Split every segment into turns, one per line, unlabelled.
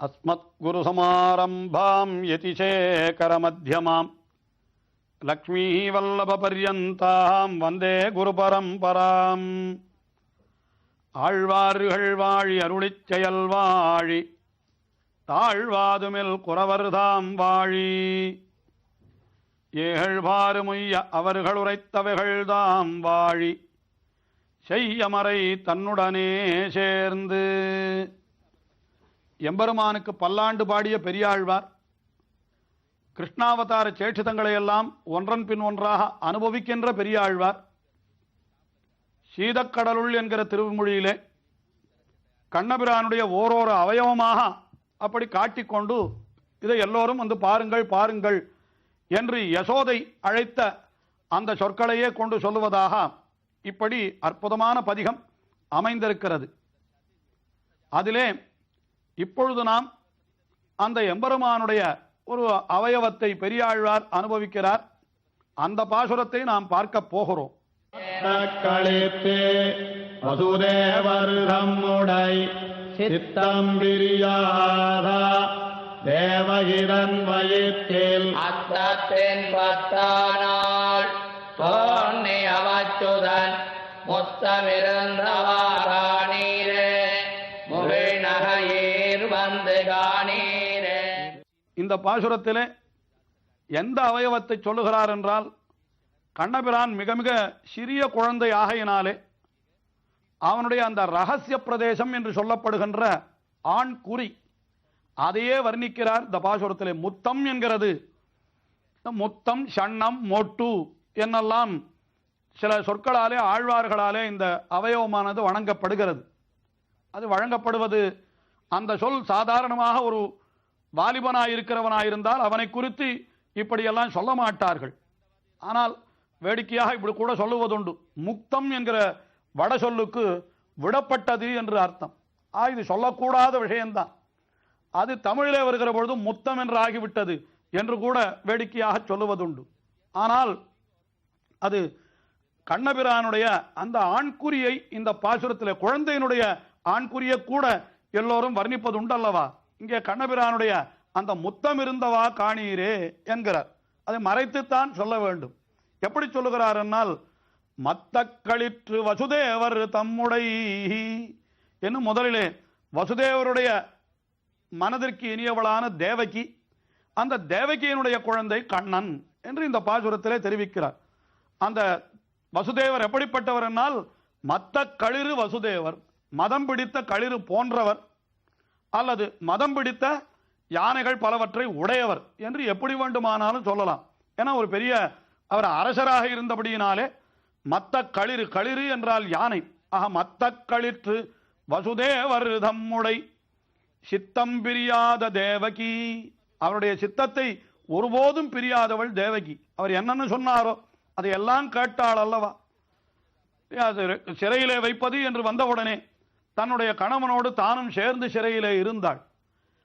अस्मत्गुरुसमारम्भाम् यतिशेखरमध्यमाम् லக்ஷ்மீவல்லபபர்யந்தாம் வந்தே குருபரம்பராம் ஆழ்வார்கள் வாழி அருளிச் செயல் வாழி தாழ்வாதுமில் குறவர்தாம் வாழி ஏகழ்வாறு முய்ய அவர்கள் உரைத்தவைகள்தாம் வாழி செய்யமறை தன்னுடனே சேர்ந்து எம்பெருமானுக்கு பல்லாண்டு பாடிய பெரியாழ்வார் கிருஷ்ணாவதார சேட்சிதங்களை எல்லாம் ஒன்றன் பின் ஒன்றாக அனுபவிக்கின்ற பெரியாழ்வார் சீதக்கடலுள் என்கிற திருமொழியிலே கண்ணபிரானுடைய ஓரோரு அவயவமாக அப்படி காட்டிக்கொண்டு இதை எல்லோரும் வந்து பாருங்கள் பாருங்கள் என்று யசோதை அழைத்த அந்த சொற்களையே கொண்டு சொல்லுவதாக இப்படி அற்புதமான பதிகம் அமைந்திருக்கிறது. அதிலே இப்பொழுது நாம் அந்த எம்பெருமானுடைய ஒரு அவயவத்தை பெரியாழ்வார் அனுபவிக்கிறார். அந்த பாசுரத்தை நாம் பார்க்க போகிறோம்.
களித்து வசுதேவர் தம்முடை சித்தம் பிரியாதா தேவகிரன் வயிற்றில்
அத்தத்தின் பத்தானால் தோன்றி அவச்சுதன் முத்தமிருந்தவாரானீரே
இந்த பாசுரத்திலே எந்த அவயவத்தை சொல்லுகிறார் என்றால் கண்ணபிரான் மிக மிக சிறிய குழந்தை ஆகையினாலே அவனுடைய அந்த ரகசிய பிரதேசம் என்று சொல்லப்படுகின்ற ஆண் குறி அதையே வர்ணிக்கிறார். இந்த பாசுரத்திலே முத்தம் என்கிறது. முத்தம் சண்ணம் மொட்டு என்னெல்லாம் சில சொற்களாலே ஆழ்வார்களாலே இந்த அவயவமானது வணங்கப்படுகிறது. அது வழங்கப்படுவது அந்த சொல் சாதாரணமாக ஒரு வாலிபனாயிருக்கிறவனாயிருந்தால் அவனை குறித்து இப்படியெல்லாம் சொல்ல மாட்டார்கள். ஆனால் வேடிக்கையாக இப்படி கூட சொல்லுவதுண்டு. முக்தம் என்கிற வட சொல்லுக்கு விடப்பட்டது என்று அர்த்தம். ஆ இது சொல்லக்கூடாத விஷயம்தான் அது தமிழிலே வருகிற பொழுது முத்தம் என்று ஆகிவிட்டது என்று கூட வேடிக்கையாக சொல்லுவதுண்டு. ஆனால் அது கண்ணபிரானுடைய அந்த ஆண்குறியை இந்த பாசுரத்தில் குழந்தையினுடைய ஆண்குறியை கூட எல்லோரும் வர்ணிப்பது உண்டல்லவா இங்கே கண்ணபிரானுடைய அந்த முத்தம் இருந்தவா காணீரே என்கிறார். அதை மறைத்துத்தான் சொல்ல வேண்டும். எப்படி சொல்லுகிறார் என்னால் மத்த களிற்று வசுதேவர் தம்முடை. என்னும் முதலிலே வசுதேவருடைய மனதிற்கு இனியவளான தேவகி அந்த தேவகியினுடைய குழந்தை கண்ணன் என்று இந்த பாசுரத்திலே தெரிவிக்கிறார். அந்த வசுதேவர் எப்படிப்பட்டவர் என்னால் மத்த களிறு வசுதேவர் மதம் பிடித்த களிறு போன்றவர் அல்லது மதம் பிடித்த யானைகள் பலவற்றை உடையவர் என்று எப்படி வேண்டுமானாலும் சொல்லலாம். ஏன்னா ஒரு பெரிய அவர் அரசராக இருந்தபடியினாலே மத்த களிறு களிறு என்றால் யானை. ஆக மத்த களிற்று வசுதேவர் தம்முடை. சித்தம் பிரியாத தேவகி. அவருடைய சித்தத்தை ஒருபோதும் பிரியாதவள் தேவகி. அவர் என்னன்னு சொன்னாரோ அதையெல்லாம் கேட்டாள் அல்லவா? அது சிறையிலே வைப்பது என்று வந்தவுடனே தன்னுடைய கணவனோடு தானும் சேர்ந்து சிறையிலே இருந்தாள்.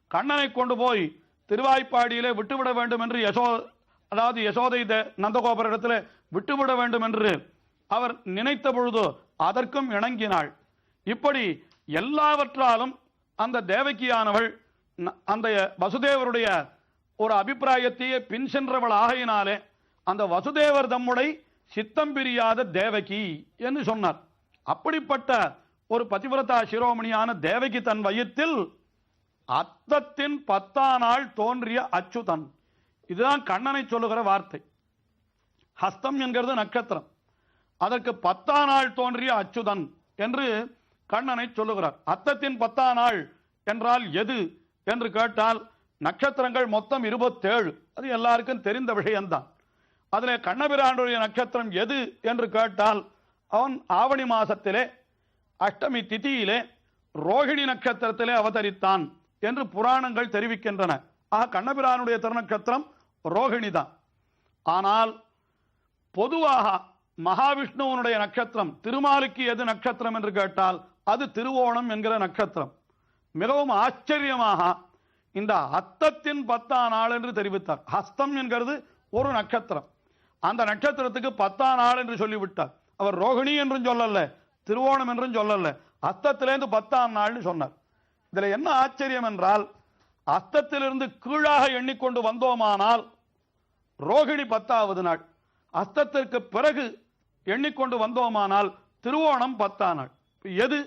கண்ணனை கொண்டு போய் திருவாய்ப்பாடியிலே விட்டுவிட வேண்டும் என்று யசோ அதாவது யசோதை தே- நந்தகோபுரத்தில் விட்டுவிட வேண்டும் என்று அவர் நினைத்த பொழுது அதற்கும் இணங்கினாள். இப்படி எல்லாவற்றாலும் அந்த தேவகியானவள் அந்த வசுதேவருடைய ஒரு அபிப்பிராயத்தையே பின் சென்றவள் ஆகையினாலே அந்த வசுதேவர் தம்முடை சித்தம் பிரியாத தேவகி என்று சொன்னார். அப்படிப்பட்ட ஒரு பதிவிரதா சிரோமணியான தேவகி தன் வயிற்றில் அத்தத்தின் பத்தா நாள் தோன்றிய அச்சுதன். இதுதான் கண்ணனை சொல்லுகிற வார்த்தை. ஹஸ்தம் என்கிறது நட்சத்திரம். அதற்கு பத்தா நாள் தோன்றிய அச்சுதன் என்று கண்ணனை சொல்லுகிறார். அத்தத்தின் பத்தா நாள் என்றால் எது என்று கேட்டால் நட்சத்திரங்கள் மொத்தம் இருபத்தேழு. அது எல்லாருக்கும் தெரிந்த விஷயம்தான். அதில் கண்ணபிரானுடைய நட்சத்திரம் எது என்று கேட்டால் அவன் ஆவணி மாசத்திலே அஷ்டமி திதியிலே ரோகிணி நட்சத்திரத்திலே அவதரித்தான் என்று புராணங்கள் தெரிவிக்கின்றன. ஆக கண்ணபிரானுடைய திருநட்சத்திரம் ரோகிணி தான். ஆனால் பொதுவாக மகாவிஷ்ணுவனுடைய நட்சத்திரம் திருமாலுக்கு எது நட்சத்திரம் என்று கேட்டால் அது திருவோணம் என்கிற நட்சத்திரம். மிகவும் ஆச்சரியமாக இந்த அத்தத்தின் பத்தாம் நாள் என்று தெரிவித்தார். ஹஸ்தம் என்கிறது ஒரு நட்சத்திரம். அந்த நட்சத்திரத்துக்கு பத்தாம் நாள் என்று சொல்லிவிட்டார். அவர் ரோகிணி என்றும் சொல்லல. திருவோணம் என்றும் சொல்லல. அஸ்தத்திலேருந்து பத்தாம் நாள்னு சொன்னார். இதுல என்ன ஆச்சரியம் என்றால் அஸ்தத்திலிருந்து கீழாக எண்ணிக்கொண்டு வந்தோமானால் ரோகிணி பத்தாவது நாள். அஸ்தத்திற்கு பிறகு எண்ணிக்கொண்டு வந்தோமானால் திருவோணம் பத்தாம் நாள். எது?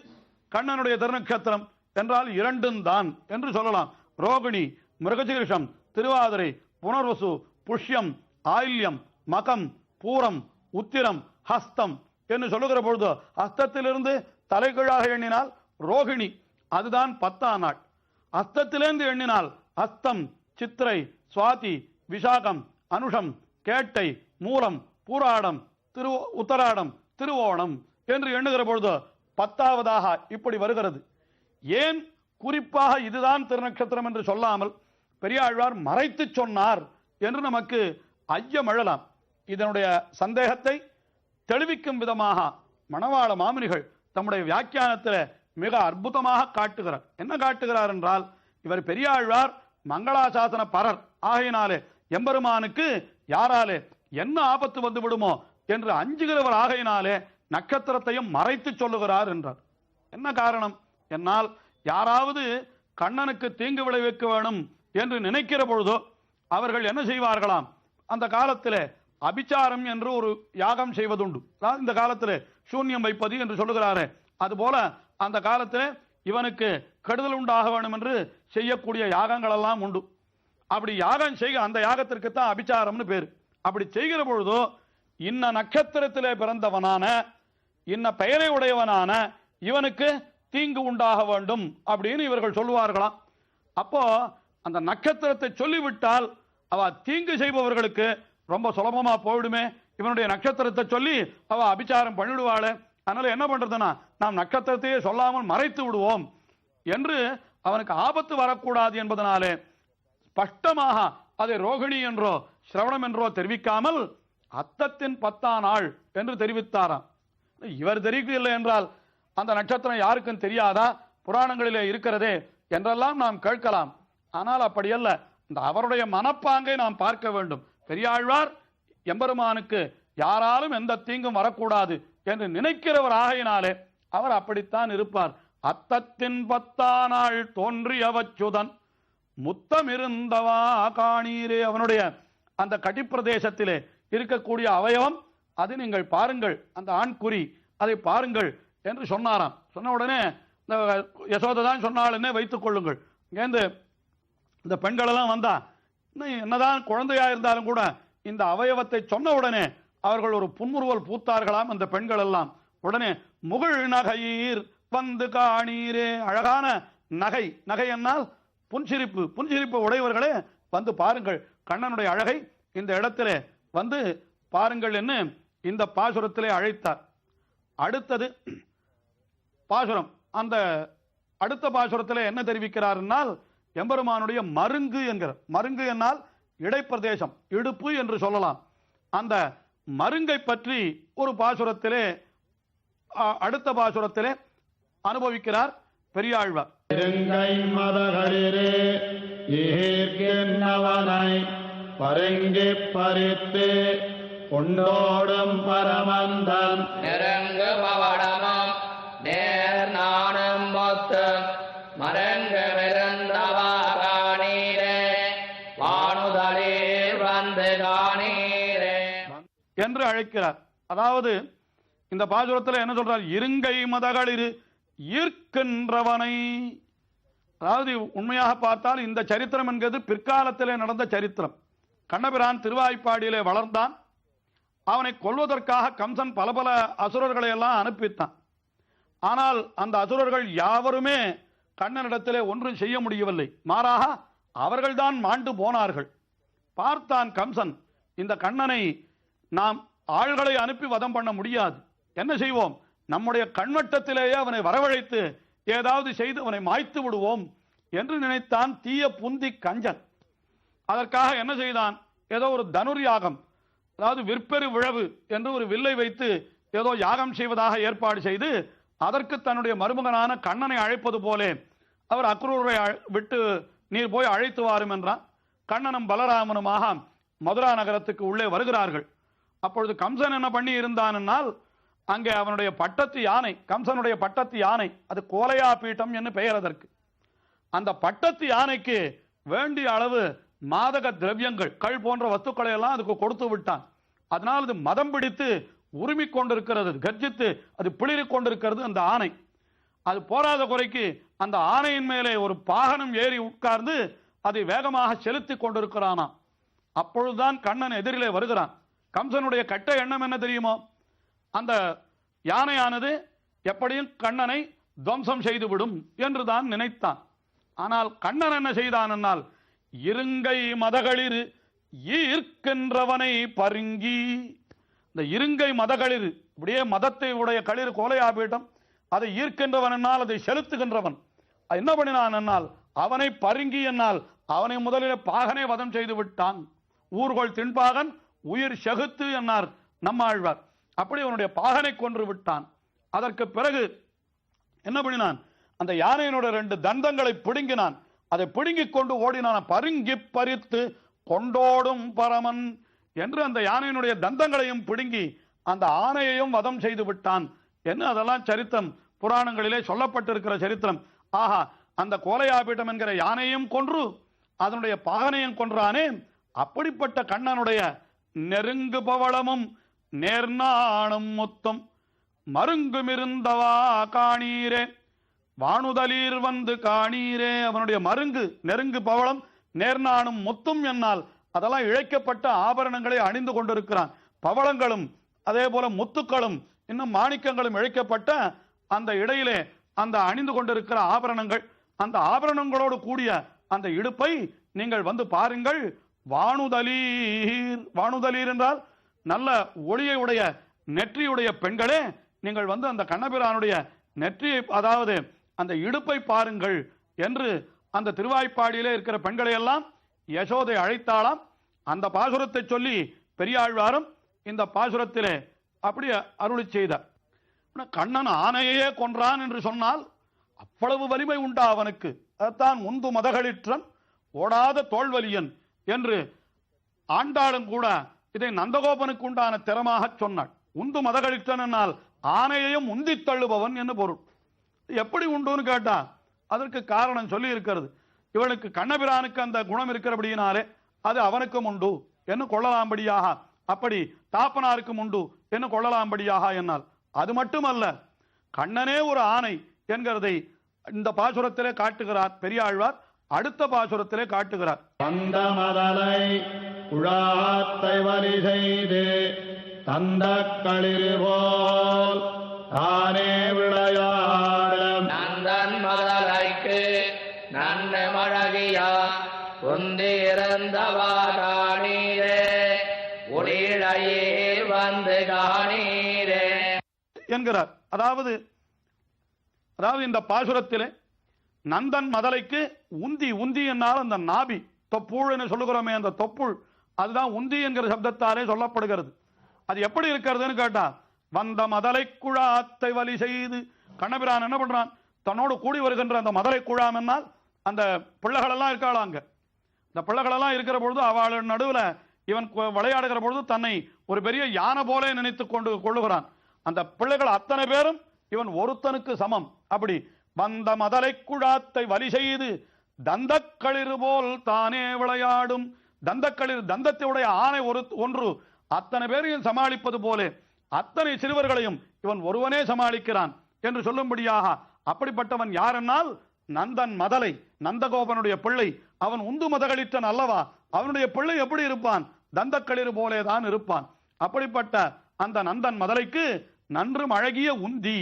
கண்ணனுடைய திருநக்ஷத்திரம் என்றால் இரண்டும் தான் என்று சொல்லலாம். ரோகிணி மிருகசீரிஷம் திருவாதிரை புனர்வசு புஷ்யம் ஆயில்யம் மகம் பூரம் உத்திரம் ஹஸ்தம் என்று சொல்லுகிற பொழுது அஸ்தத்திலிருந்து தலைகீழாக எண்ணினால் ரோகிணி அதுதான் பத்தாம் நாள். அஸ்தத்திலிருந்து எண்ணினால் அஸ்தம் சித்திரை சுவாதி விசாகம் அனுஷம் கேட்டை மூலம் பூராடம் திரு உத்தராடம் திருவோணம் என்று எண்ணுகிற பொழுது பத்தாவதாக இப்படி வருகிறது. ஏன் குறிப்பாக இதுதான் திருநட்சத்திரம் என்று சொல்லாமல் பெரியாழ்வார் மறைத்து சொன்னார் என்று நமக்கு ஐயமழலாம். இதனுடைய சந்தேகத்தை தெளிவிக்கும் விதமாக மணவாள மாமனிகள் தம்முடைய வியாக்கியானத்தில் மிக அற்புதமாக காட்டுகிறார். என்ன காட்டுகிறார் என்றால் இவர் பெரியாழ்வார் மங்களாசாசன பரர். ஆகையினாலே எம்பெருமானுக்கு யாராலே என்ன ஆபத்து வந்து விடுமோ என்று அஞ்சுகிறவர் ஆகையினாலே நட்சத்திரத்தையும் மறைத்து சொல்லுகிறார் என்றார். என்ன காரணம்? என்னால் யாராவது கண்ணனுக்கு தீங்கு விளைவிக்க வேணும் என்று நினைக்கிற பொழுதோ அவர்கள் என்ன செய்வார்களாம்? அந்த காலத்திலே அபிச்சாரம் என்று ஒரு யாகம் செய்வதுண்டு. இந்த காலத்தில் சூன்யம் வைப்பது என்று சொல்லுகிறாரே. அதுபோல அந்த காலத்தில் இவனுக்கு கெடுதல் உண்டாக வேண்டும் என்று செய்யக்கூடிய யாகங்கள் எல்லாம் உண்டு. அப்படி யாகம் செய்ய அந்த யாகத்திற்கு தான் அபிச்சாரம்னு பேர். அப்படி செய்கிற பொழுதோ இன்ன நட்சத்திரத்திலே பிறந்தவனான இன்ன பெயரை உடையவனான இவனுக்கு தீங்கு உண்டாக வேண்டும் அப்படின்னு இவர்கள் சொல்லுவார்களாம். அப்போ அந்த நட்சத்திரத்தை சொல்லிவிட்டால் அவ தீங்கு செய்பவர்களுக்கு ரொம்ப சுலபமா போயிடுமே. இவனுடைய நட்சத்திரத்தை சொல்லி அவ அபிச்சாரம் பண்ணிடுவாளே. அதனால என்ன பண்றதுன்னா நாம் நட்சத்திரத்தையே சொல்லாமல் மறைத்து விடுவோம் என்று அவனுக்கு ஆபத்து வரக்கூடாது என்பதனாலே ஸ்பஷ்டமாக அதை ரோகிணி என்றோ சிரவணம் என்றோ தெரிவிக்காமல் அத்தத்தின் பத்தாம் நாள் என்று தெரிவித்தாராம். இவர் தெரிவிக்கவில்லை என்றால் அந்த நட்சத்திரம் யாருக்கும் தெரியாதா? புராணங்களிலே இருக்கிறதே என்றெல்லாம் நாம் கேட்கலாம். ஆனால் அப்படியல்ல இந்த அவருடைய மனப்பாங்கை நாம் பார்க்க வேண்டும். பெரியாழ்வார் எம்பெருமானுக்கு யாராலும் எந்த தீங்கும் வரக்கூடாது என்று நினைக்கிறவர் ஆகையினாலே அவர் அப்படித்தான் இருப்பார். அத்தத்தின் பத்தானாள் தோன்றியவச்சுதன் முத்தம் இருந்தவா காணீரே அவனுடைய அந்த கட்டிப்பிரதேசத்திலே இருக்கக்கூடிய அவயவம் அது நீங்கள் பாருங்கள் அந்த ஆண்குறி அதை பாருங்கள் என்று சொன்னாராம். சொன்ன உடனே இந்த யசோதை தான் சொன்னாலுன்னே வைத்துக் கொள்ளுங்கள். இங்கேருந்து இந்த பெண்கள் எல்லாம் வந்தா என்னதான் குழந்தையா இருந்தாலும் கூட இந்த அவயவத்தை சொன்ன உடனே அவர்கள் ஒரு புன்முறுவல் பூத்தார்களாம் அந்த பெண்கள் எல்லாம். உடனே முகிழ் நகையீர் வந்து காணீரே. அழகான நகை. நகை என்னால் புன்சிரிப்பு புன்சிரிப்பு உடையவர்களே வந்து பாருங்கள். கண்ணனுடைய அழகை இந்த இடத்திலே வந்து பாருங்கள் என்று இந்த பாசுரத்திலே அழைத்தார். அடுத்தது பாசுரம். அந்த அடுத்த பாசுரத்தில் என்ன தெரிவிக்கிறார்னால் எம்பெருமானுடைய மருங்கு என்கிற மருங்கு என்னால் இடைப்பிரதேசம் இடுப்பு என்று சொல்லலாம். அந்த மருங்கை பற்றி ஒரு பாசுரத்திலே அடுத்த பாசுரத்திலே அனுபவிக்கிறார் பெரியாழ்வார்.
இருங்கை மதகளிரே ஈர்க்கின்றவனை பருங்கிப் பறித்து கொண்டோடும் பரமந்தன்.
என்று அழைக்கிறார். அதாவது இந்த பாசுரத்தில் என்ன சொல்றார்? இருங்கை மதகளிரு ஈர்க்கின்றவனை. அதாவது உண்மையாக பார்த்தால் இந்த சரித்திரம் என்கிறது பிற்காலத்திலே நடந்த சரித்திரம். கண்ணபிரான் திருவாய்ப்பாடியிலே வளர்ந்தான். அவனை கொல்வதற்காக கம்சன் பல பல அசுரர்களை எல்லாம் அனுப்பித்தான். ஆனால் அந்த அசுரர்கள் யாவருமே கண்ணனிடத்திலே ஒன்றும் செய்ய முடியவில்லை. மாறாக அவர்கள்தான் மாண்டு போனார்கள். பார்த்தான் கம்சன் இந்த கண்ணனை நாம் ஆள்களை அனுப்பி வதம் பண்ண முடியாது. என்ன செய்வோம்? நம்முடைய கண்வட்டத்திலேயே அவனை வரவழைத்து ஏதாவது செய்து அவனை மாய்த்து விடுவோம் என்று நினைத்தான் தீய புந்தி கஞ்சன். அதற்காக என்ன செய்தான்? ஏதோ ஒரு தனுர் யாகம் அதாவது விற்பெரு விழவு என்று ஒரு வில்லை வைத்து ஏதோ யாகம் செய்வதாக ஏற்பாடு செய்து அதற்கு தன்னுடைய மருமகனான கண்ணனை அழைப்பது போலே அவர் அக்ரூரை அழ- விட்டு நீர் போய் அழைத்து வாரும் என்றான் கண்ணனும் பலராமனுமாக மதுரா நகரத்துக்கு உள்ளே வருகிறார்கள். அப்பொழுது கம்சன் என்ன பண்ணி இருந்தான்னால் அங்கே அவனுடைய பட்டத்து யானை கம்சனுடைய பட்டத்து யானை அது கோலையா பீட்டம் என்று பெயர் அதற்கு. அந்த பட்டத்து யானைக்கு வேண்டிய அளவு மாதக திரவியங்கள் கல் போன்ற வஸ்துக்களை எல்லாம் அதுக்கு கொடுத்து விட்டான். அதனால் அது மதம் பிடித்து உரிமை கொண்டிருக்கிறது கர்ஜித்து அது பிளிரிக் கொண்டிருக்கிறது அந்த ஆணை அது போராத குறைக்கு அந்த ஆணையின் மேலே ஒரு பாகனம் ஏறி உட்கார்ந்து அதை வேகமாக செலுத்தி கொண்டிருக்கிறானாம். அப்பொழுதுதான் கண்ணன் எதிரிலே வருகிறான். கம்சனுடைய கட்ட எண்ணம் என்ன தெரியுமோ? அந்த யானையானது எப்படியும் கண்ணனை துவம்சம் செய்துவிடும் என்று தான் நினைத்தான். ஆனால் கண்ணன் என்ன செய்தான் என்னால்? இருங்கை மதகளிர் ஈர்க்கின்றவனை பருங்கி. இந்த இருங்கை மதகளிர் இப்படியே மதத்தை உடைய களிர் கோலையாபீட்டம் அதை ஈர்க்கின்றவன் என்னால் அதை செலுத்துகின்றவன். என்ன பண்ணினான் என்னால்? அவனை பருங்கி என்னால் அவனை முதலில் பாகனை வதம் செய்து விட்டான். ஊர்கோள் திண்பாகன் உயிர் செகுத்து என்னார் நம்மாழ்வார். அப்படி அவனுடைய பாகனை கொன்று விட்டான். அதற்கு பிறகு என்ன பண்ணினான்? அந்த யானையினுடைய ரெண்டு தந்தங்களை பிடுங்கினான். அதை பிடுங்கிக் கொண்டு ஓடினான். பருங்கி பறித்து கொண்டோடும் பரமன் என்று அந்த யானையினுடைய தந்தங்களையும் பிடுங்கி அந்த ஆணையையும் வதம் செய்து விட்டான். என்று அதெல்லாம் சரித்திரம். புராணங்களிலே சொல்லப்பட்டிருக்கிற சரித்திரம். ஆஹா அந்த கோலையாபீட்டம் என்கிற யானையும் கொன்று அதனுடைய பாகனையும் கொன்றானே. அப்படிப்பட்ட கண்ணனுடைய நெருங்கு பவளமும் நேர்நாணும் முத்தும். மருங்குமிருந்தவா காணீரே. வானுதலீர் வந்து காணீரே. அவனுடைய மருங்கு நெருங்கு பவளம் நேர்நாணும் முத்தும் என்னால். அதெல்லாம் இழைக்கப்பட்ட ஆபரணங்களை அணிந்து கொண்டிருக்கிறான். பவளங்களும் அதே போல முத்துக்களும் இன்னும் மாணிக்கங்களும் இழைக்கப்பட்ட அந்த இடையிலே அந்த அணிந்து கொண்டிருக்கிற ஆபரணங்கள். அந்த ஆபரணங்களோடு கூடிய அந்த இடுப்பை நீங்கள் வந்து பாருங்கள். வானுதலீர். வானுதலீர் என்றால் நல்ல ஒளியை உடைய நெற்றியுடைய பெண்களே நீங்கள் வந்து அந்த கண்ணபிரானுடைய நெற்றியை அதாவது அந்த இடுப்பை பாருங்கள் என்று அந்த திருவாய்ப்பாடியிலே இருக்கிற பெண்களை எல்லாம் யசோதை அழைத்தாளாம். அந்த பாசுரத்தை சொல்லி பெரியாழ்வாரும் இந்த பாசுரத்திலே அப்படியே அருளி செய்தார். கண்ணன் ஆனையே கொன்றான் என்று சொன்னால் அவ்வளவு வலிமை உண்டா அவனுக்கு? அதான் முந்து மதகளிற்றன் ஓடாத தோல்வலியன். என்று ஆண்டாளும் கூட இதை நந்தகோபனுக்கு உண்டான திறமாக சொன்னாள். உந்து மதகழித்தன் என்னால் ஆனையையும் உந்தி தள்ளுபவன் என்று பொருள். எப்படி உண்டுன்னு கேட்டா அதற்கு காரணம் சொல்லி இருக்கிறது இவனுக்கு கண்ணபிரானுக்கு அந்த குணம் இருக்கிறபடியினாலே அது அவனுக்கும் உண்டு என்று கொள்ளலாம்படியாக அப்படி தாப்பனாருக்கும் உண்டு என்று கொள்ளலாம்படியாக என்னால் அது மட்டுமல்ல கண்ணனே ஒரு ஆணை என்கிறதை இந்த பாசுரத்திலே காட்டுகிறார் பெரியாழ்வார். அடுத்த பாசுரத்திலே காட்டுகிறார்.
வந்த மதலை உழாத்தை வரி செய்து தந்த களிறு போல் தானே விளையாடும்
நந்தன் மதலைக்கு நன்மை மழகியா உந்தி இறந்தவா காணீரே ஒளிழையே வந்து காணீரே.
என்கிறார். அதாவது அதாவது இந்த பாசுரத்திலே நந்தன் மதலைக்கு உந்தி உந்தி என்னால் அந்த நாபி தொப்புள்னு சொல்லுகிறோமே அந்த தொப்புள் அதுதான் உந்தி என்கிற சப்தத்தாலே சொல்லப்படுகிறது. அது எப்படி இருக்கிறதுன்னு கேட்டா வந்த மதலை குழாத்தை வலி செய்து கண்ணபிரான் என்ன பண்றான்? தன்னோடு கூடி வருகின்ற அந்த மதலை குழாம் என்னால் அந்த பிள்ளைகளெல்லாம் இருக்காளா அங்க? இந்த பிள்ளைகளெல்லாம் இருக்கிற பொழுது அவள் நடுவில் இவன் விளையாடுகிற பொழுது தன்னை ஒரு பெரிய யானை போல நினைத்துக் கொண்டு கொள்ளுகிறான். அந்த பிள்ளைகள் அத்தனை பேரும் இவன் ஒருத்தனுக்கு சமம். அப்படி வந்த மதலை குழாத்தை வலி செய்து தந்தக்களிறு போல் தானே விளையாடும். தந்தக்களிர் தந்தத்தையுடைய ஆணை ஒரு ஒன்று அத்தனை பேரையும் சமாளிப்பது போலே அத்தனை சிறுவர்களையும் இவன் ஒருவனே சமாளிக்கிறான் என்று சொல்லும்படியாக அப்படிப்பட்டவன் யாரென்னால் நந்தன் மதலை நந்தகோபனுடைய பிள்ளை. அவன் உந்து மதகளித்தன் அல்லவா? அவனுடைய பிள்ளை எப்படி இருப்பான்? தந்தக்களிறு போலே தான் இருப்பான். அப்படிப்பட்ட அந்த நந்தன் மதலைக்கு நன்றும் அழகிய உந்தி.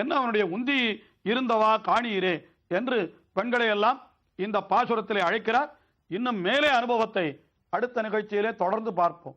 என்ன அவனுடைய உந்தி? இருந்தவா காணீரே என்று பெண்களை எல்லாம் இந்த பாசுரத்திலே அழைக்கிறார். இன்னும் மேலே அனுபவத்தை அடுத்த நிகழ்ச்சியிலே தொடர்ந்து பார்ப்போம்.